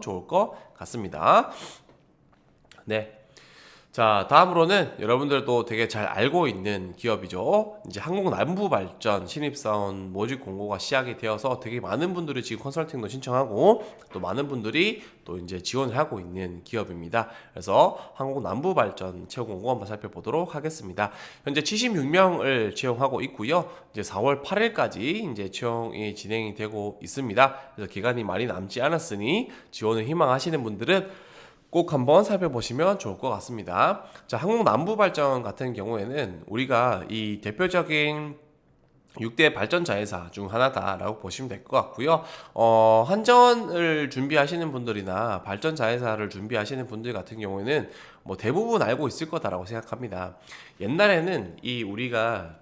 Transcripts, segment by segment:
좋을 것 같습니다. 네. 자, 다음으로는 여러분들도 되게 잘 알고 있는 기업이죠. 이제 한국 남부 발전 신입사원 모집 공고가 시작이 되어서 되게 많은 분들이 지금 컨설팅도 신청하고 또 많은 분들이 또 이제 지원을 하고 있는 기업입니다. 그래서 한국 남부 발전 채용 공고 한번 살펴보도록 하겠습니다. 현재 76명을 채용하고 있고요. 이제 4월 8일까지 이제 채용이 진행이 되고 있습니다. 그래서 기간이 많이 남지 않았으니 지원을 희망하시는 분들은 꼭 한번 살펴보시면 좋을 것 같습니다. 자, 한국 남부 발전 같은 경우에는 우리가 이 대표적인 6대 발전 자회사 중 하나다라고 보시면 될 것 같고요. 어, 한전을 준비하시는 분들이나 발전 자회사를 준비하시는 분들 같은 경우에는 뭐 대부분 알고 있을 거다라고 생각합니다. 옛날에는 이 우리가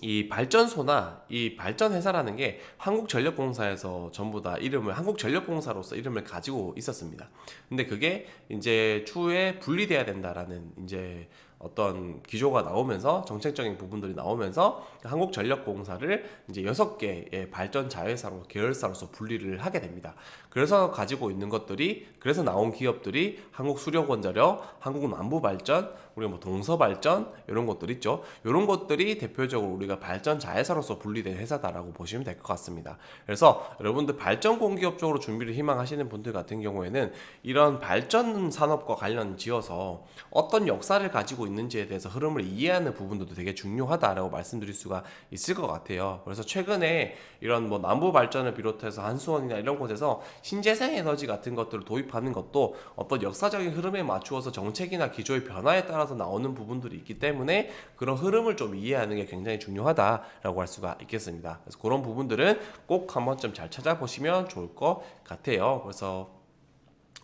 이 발전소나 이 발전 회사라는 게 한국전력공사에서 전부 다 이름을 한국전력공사로서 이름을 가지고 있었습니다. 근데 그게 이제 추후에 분리돼야 된다라는 이제 어떤 기조가 나오면서 정책적인 부분들이 나오면서 한국전력공사를 이제 여섯 개의 발전 자회사로 계열사로서 분리를 하게 됩니다. 그래서 가지고 있는 것들이 그래서 나온 기업들이 한국 수력원자력, 한국 남부발전, 우리가 뭐 동서발전 이런 것들 있죠. 이런 것들이 대표적으로 우리가 발전 자회사로서 분리된 회사다라고 보시면 될 것 같습니다. 그래서 여러분들 발전 공기업 쪽으로 준비를 희망하시는 분들 같은 경우에는 이런 발전 산업과 관련 지어서 어떤 역사를 가지고 있는지에 대해서 흐름을 이해하는 부분도 되게 중요하다라고 말씀드릴 수가 있을 것 같아요. 그래서 최근에 이런 뭐 남부 발전을 비롯해서 한수원이나 이런 곳에서 신재생 에너지 같은 것들을 도입하는 것도 어떤 역사적인 흐름에 맞추어서 정책이나 기조의 변화에 따라서 나오는 부분들이 있기 때문에 그런 흐름을 좀 이해하는 게 굉장히 중요하다라고 할 수가 있겠습니다. 그래서 그런 부분들은 꼭 한 번쯤 잘 찾아보시면 좋을 것 같아요. 그래서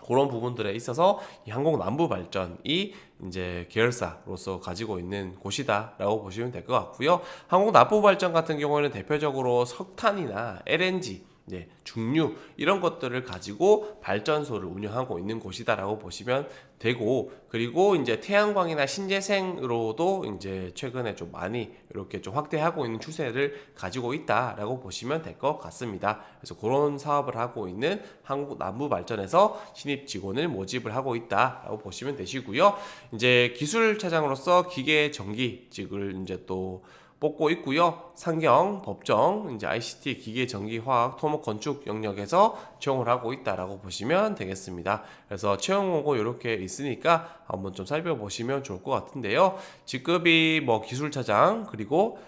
그런 부분들에 있어서 이 한국 남부 발전이 이제 계열사로서 가지고 있는 곳이다라고 보시면 될 것 같고요. 한국 남부 발전 같은 경우에는 대표적으로 석탄이나 LNG 네, 중류 이런 것들을 가지고 발전소를 운영하고 있는 곳이다라고 보시면 되고 그리고 이제 태양광이나 신재생으로도 이제 최근에 좀 많이 이렇게 좀 확대하고 있는 추세를 가지고 있다라고 보시면 될 것 같습니다. 그래서 그런 사업을 하고 있는 한국 남부 발전에서 신입 직원을 모집을 하고 있다라고 보시면 되시고요. 이제 기술 차장으로서 기계 전기직을 이제 또 뽑고 있고요. 상경, 법정, 이제 ICT, 기계, 전기, 화학, 토목, 건축 영역에서 채용을 하고 있다라고 보시면 되겠습니다. 그래서 채용 오고 이렇게 있으니까 한번 좀 살펴보시면 좋을 것 같은데요. 직급이 뭐 기술차장 그리고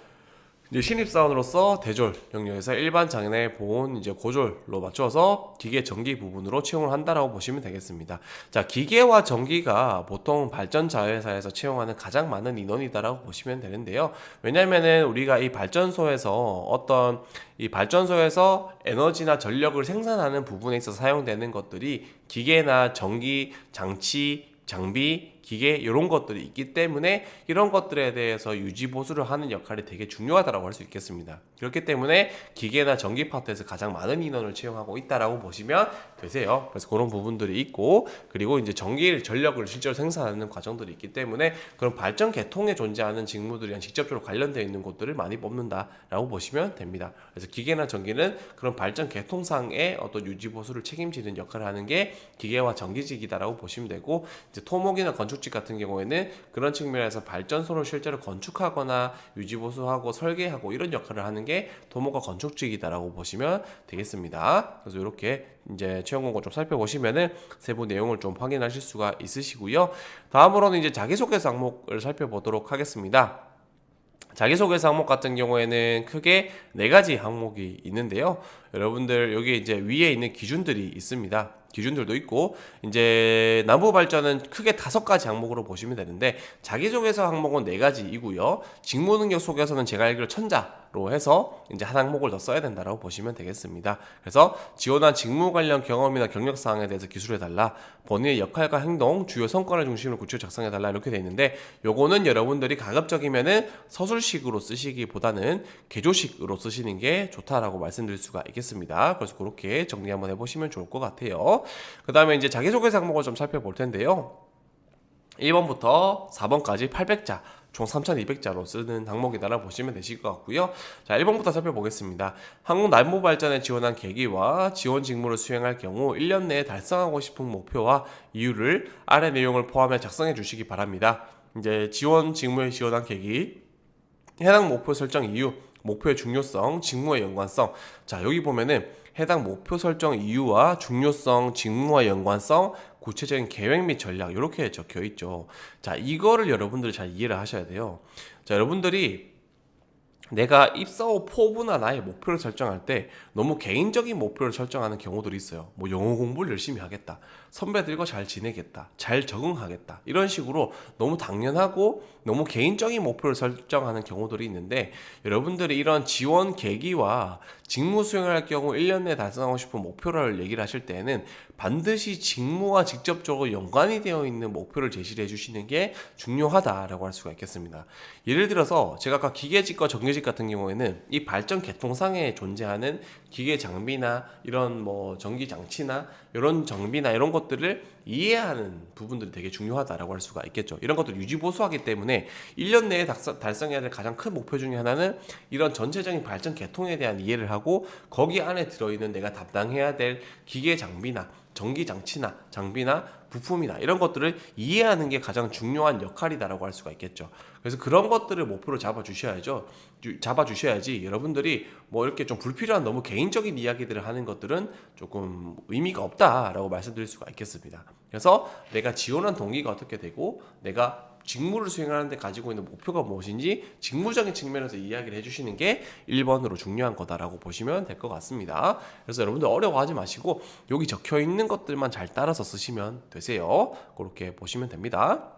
이제 신입사원으로서 대졸 영역에서 일반 장애 보온 이제 고졸로 맞춰서 기계 전기 부분으로 채용을 한다라고 보시면 되겠습니다. 자, 기계와 전기가 보통 발전 자회사에서 채용하는 가장 많은 인원이다라고 보시면 되는데요. 왜냐면은 우리가 이 발전소에서 어떤 이 발전소에서 에너지나 전력을 생산하는 부분에 있어서 사용되는 것들이 기계나 전기 장치 장비, 기계 이런 것들이 있기 때문에 이런 것들에 대해서 유지 보수를 하는 역할이 되게 중요하다고 할 수 있겠습니다. 그렇기 때문에 기계나 전기 파트에서 가장 많은 인원을 채용하고 있다라고 보시면 되세요. 그래서 그런 부분들이 있고 그리고 이제 전기 전력을 실제로 생산하는 과정들이 있기 때문에 그런 발전 계통에 존재하는 직무들이랑 직접적으로 관련되어 있는 곳들을 많이 뽑는다라고 보시면 됩니다. 그래서 기계나 전기는 그런 발전 계통상의 어떤 유지 보수를 책임지는 역할을 하는 게 기계와 전기직이다라고 보시면 되고 이제 토목이나 건축 직 같은 경우에는 그런 측면에서 발전소를 실제로 건축하거나 유지 보수하고 설계하고 이런 역할을 하는 게 토목과 건축직이다라고 보시면 되겠습니다. 그래서 이렇게 이제 채용 공고 좀 살펴보시면은 세부 내용을 좀 확인하실 수가 있으시고요. 다음으로는 이제 자기소개서 항목을 살펴보도록 하겠습니다. 자기소개서 항목 같은 경우에는 크게 네 가지 항목이 있는데요. 여러분들 여기 이제 위에 있는 기준들이 있습니다. 기준들도 있고 이제 남부 발전은 크게 다섯 가지 항목으로 보시면 되는데 자기소개서 항목은 네 가지이고요. 직무 능력 소개서는 제가 알기로 천자 로 해서 이제 한 항목을 더 써야 된다라고 보시면 되겠습니다. 그래서 지원한 직무 관련 경험이나 경력 사항에 대해서 기술해 달라. 본인의 역할과 행동, 주요 성과를 중심으로 구체적 작성해 달라 이렇게 돼 있는데 요거는 여러분들이 가급적이면은 서술식으로 쓰시기보다는 개조식으로 쓰시는 게 좋다라고 말씀드릴 수가 있겠습니다. 그래서 그렇게 정리 한번 해 보시면 좋을 것 같아요. 그 다음에 이제 자기소개서 항목을 좀 살펴볼 텐데요. 1번부터 4번까지 800자 총 3,200자로 쓰는 항목이다라 보시면 되실 것 같고요. 자, 1번부터 살펴보겠습니다. 한국 난무 발전에 지원한 계기와 지원 직무를 수행할 경우 1년 내에 달성하고 싶은 목표와 이유를 아래 내용을 포함해 작성해 주시기 바랍니다. 이제 지원 직무에 지원한 계기, 해당 목표 설정 이유, 목표의 중요성, 직무의 연관성. 자, 여기 보면은 해당 목표 설정 이유와 중요성, 직무와 연관성, 구체적인 계획 및 전략 이렇게 적혀 있죠. 자, 이거를 여러분들이 잘 이해를 하셔야 돼요. 자, 여러분들이 내가 입사 후 포부나 나의 목표를 설정할 때 너무 개인적인 목표를 설정하는 경우들이 있어요. 뭐 영어 공부를 열심히 하겠다. 선배들과 잘 지내겠다. 잘 적응하겠다. 이런 식으로 너무 당연하고 너무 개인적인 목표를 설정하는 경우들이 있는데 여러분들이 이런 지원 계기와 직무 수행을 할 경우 1년 내에 달성하고 싶은 목표를 얘기를 하실 때에는 반드시 직무와 직접적으로 연관이 되어 있는 목표를 제시를 해주시는 게 중요하다라고 할 수가 있겠습니다. 예를 들어서 제가 아까 기계직과 전기직 같은 경우에는 이 발전 계통상에 존재하는 기계 장비나 이런 뭐 전기 장치나 이런 정비나 이런 것들을 이해하는 부분들이 되게 중요하다라고 할 수가 있겠죠. 이런 것들 유지 보수하기 때문에 1년 내에 달성- 달성해야 될 가장 큰 목표 중에 하나는 이런 전체적인 발전 계통에 대한 이해를 하고 거기 안에 들어있는 내가 담당해야 될 기계 장비나 전기 장치나 장비나 부품이나 이런 것들을 이해하는 게 가장 중요한 역할이다라고 할 수가 있겠죠. 그래서 그런 것들을 목표로 잡아 주셔야죠. 잡아 주셔야지 여러분들이 뭐 이렇게 좀 불필요한 너무 개인적인 이야기들을 하는 것들은 조금 의미가 없다라고 말씀드릴 수가 있겠습니다. 그래서 내가 지원한 동기가 어떻게 되고 내가 직무를 수행하는데 가지고 있는 목표가 무엇인지 직무적인 측면에서 이야기를 해주시는 게 1번으로 중요한 거다라고 보시면 될 것 같습니다. 그래서 여러분들 어려워하지 마시고 여기 적혀 있는 것들만 잘 따라서 쓰시면 되세요. 그렇게 보시면 됩니다.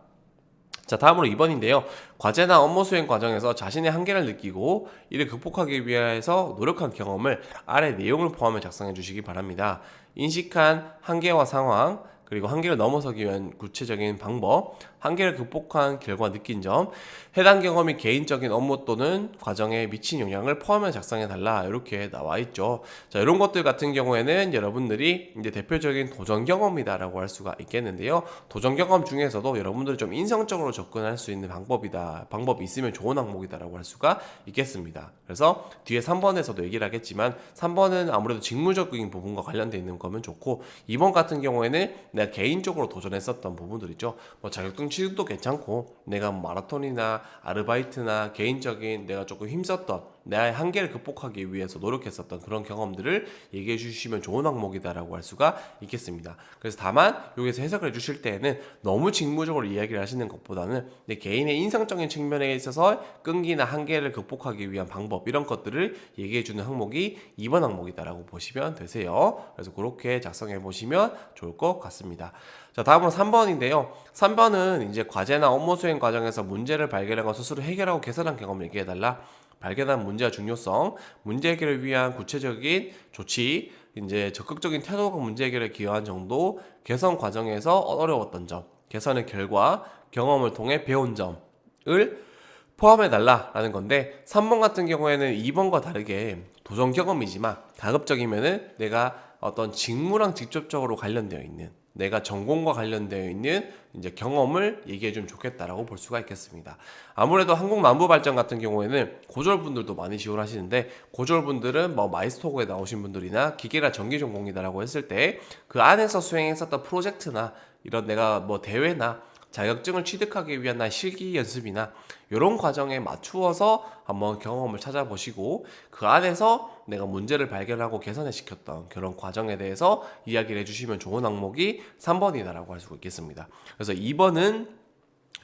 자, 다음으로 2번인데요. 과제나 업무 수행 과정에서 자신의 한계를 느끼고 이를 극복하기 위해서 노력한 경험을 아래 내용을 포함해 작성해 주시기 바랍니다. 인식한 한계와 상황, 그리고 한계를 넘어서기 위한 구체적인 방법, 한계를 극복한 결과 느낀 점, 해당 경험이 개인적인 업무 또는 과정에 미친 영향을 포함해 작성해 달라 이렇게 나와 있죠. 자, 이런 것들 같은 경우에는 여러분들이 이제 대표적인 도전 경험이다라고 할 수가 있겠는데요. 도전 경험 중에서도 여러분들이 좀 인성적으로 접근할 수 있는 방법이다, 방법이 있으면 좋은 항목이다라고 할 수가 있겠습니다. 그래서 뒤에 3번에서도 얘기를 하겠지만 3번은 아무래도 직무적인 부분과 관련돼 있는 거면 좋고 2번 같은 경우에는 내가 개인적으로 도전했었던 부분들이죠. 뭐 자격증 취득도 괜찮고 내가 뭐 마라톤이나 아르바이트나 개인적인 내가 조금 힘썼던 나의 한계를 극복하기 위해서 노력했었던 그런 경험들을 얘기해 주시면 좋은 항목이다라고 할 수가 있겠습니다. 그래서 다만 여기서 해석을 해 주실 때에는 너무 직무적으로 이야기를 하시는 것보다는 내 개인의 인성적인 측면에 있어서 끈기나 한계를 극복하기 위한 방법 이런 것들을 얘기해 주는 항목이 2번 항목이다라고 보시면 되세요. 그래서 그렇게 작성해 보시면 좋을 것 같습니다. 자, 다음으로 3번인데요. 3번은 이제 과제나 업무 수행 과정에서 문제를 발견하고 스스로 해결하고 개선한 경험을 얘기해 달라. 발견한 문제와 중요성, 문제 해결을 위한 구체적인 조치, 이제 적극적인 태도가 문제 해결에 기여한 정도, 개선 과정에서 어려웠던 점, 개선의 결과, 경험을 통해 배운 점을 포함해 달라라는 건데 3번 같은 경우에는 2번과 다르게 도전 경험이지만 가급적이면은 내가 어떤 직무랑 직접적으로 관련되어 있는 내가 전공과 관련되어 있는 이제 경험을 얘기해 주면 좋겠다라고 볼 수가 있겠습니다. 아무래도 한국 남부 발전 같은 경우에는 고졸분들도 많이 지원 하시는데 고졸분들은 뭐 마이스토그에 나오신 분들이나 기계가 전기 전공이다라고 했을 때 그 안에서 수행했었던 프로젝트나 이런 내가 뭐 대회나 자격증을 취득하기 위한 나 실기 연습이나 이런 과정에 맞추어서 한번 경험을 찾아보시고 그 안에서 내가 문제를 발견하고 개선해 시켰던 그런 과정에 대해서 이야기를 해주시면 좋은 항목이 3번이다라고 할 수가 있겠습니다. 그래서 2번은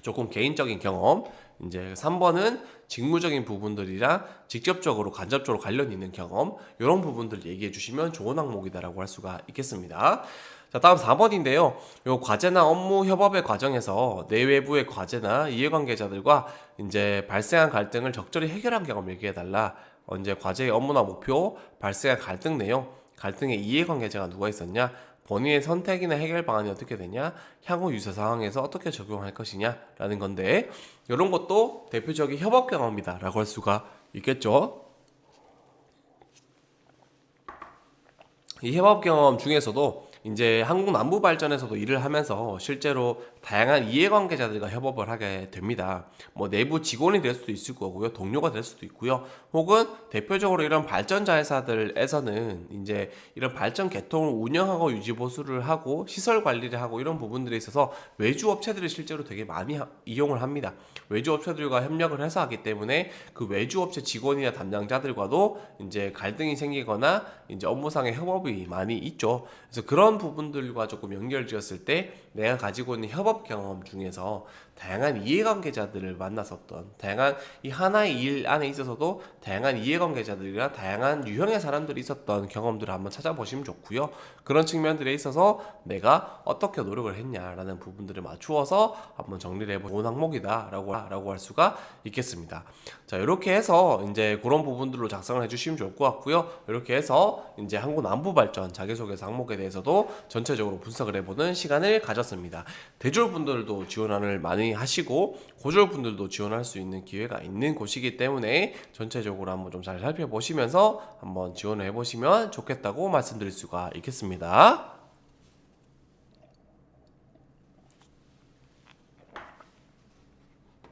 조금 개인적인 경험, 이제 3번은 직무적인 부분들이랑 직접적으로 간접적으로 관련 있는 경험 이런 부분들 얘기해 주시면 좋은 항목이다라고 할 수가 있겠습니다. 자, 다음 4번인데요. 요 과제나 업무 협업의 과정에서 내외부의 과제나 이해관계자들과 이제 발생한 갈등을 적절히 해결한 경험 얘기해 달라. 언제 과제의 업무나 목표, 발생한 갈등 내용, 갈등의 이해관계자가 누가 있었냐, 본인의 선택이나 해결 방안이 어떻게 되냐, 향후 유사 상황에서 어떻게 적용할 것이냐라는 건데 이런 것도 대표적인 협업 경험이다라고 할 수가 있겠죠. 이 협업 경험 중에서도 이제 한국 남부 발전에서도 일을 하면서 실제로 다양한 이해관계자들과 협업을 하게 됩니다. 뭐 내부 직원이 될 수도 있을 거고요, 동료가 될 수도 있고요, 혹은 대표적으로 이런 발전자 회사들에서는 이제 이런 발전 계통을 운영하고 유지 보수를 하고 시설 관리를 하고 이런 부분들에 있어서 외주 업체들이 실제로 되게 많이 하- 이용을 합니다. 외주 업체들과 협력을 해서 하기 때문에 그 외주 업체 직원이나 담당자들과도 이제 갈등이 생기거나 이제 업무상의 협업이 많이 있죠. 그래서 그런 부분들과 조금 연결지었을 때 내가 가지고 있는 협업 경험 중에서 다양한 이해관계자들을 만났었던 다양한 이 하나의 일 안에 있어서도 다양한 이해관계자들이나 다양한 유형의 사람들이 있었던 경험들을 한번 찾아보시면 좋고요. 그런 측면들에 있어서 내가 어떻게 노력을 했냐라는 부분들을 맞추어서 한번 정리를 해보 좋은 항목이다라고 라고 할 수가 있겠습니다. 자 이렇게 해서 이제 그런 부분들로 작성을 해주시면 좋을 것 같고요. 이렇게 해서 이제 한국 남부 발전 자기소개서 항목에 대해서도 전체적으로 분석을 해보는 시간을 가졌습니다. 대졸 분들도 지원을 많이 하시고 고졸 분들도 지원할 수 있는 기회가 있는 곳이기 때문에 전체적으로 한번 좀 잘 살펴보시면서 한번 지원을 해보시면 좋겠다고 말씀드릴 수가 있겠습니다.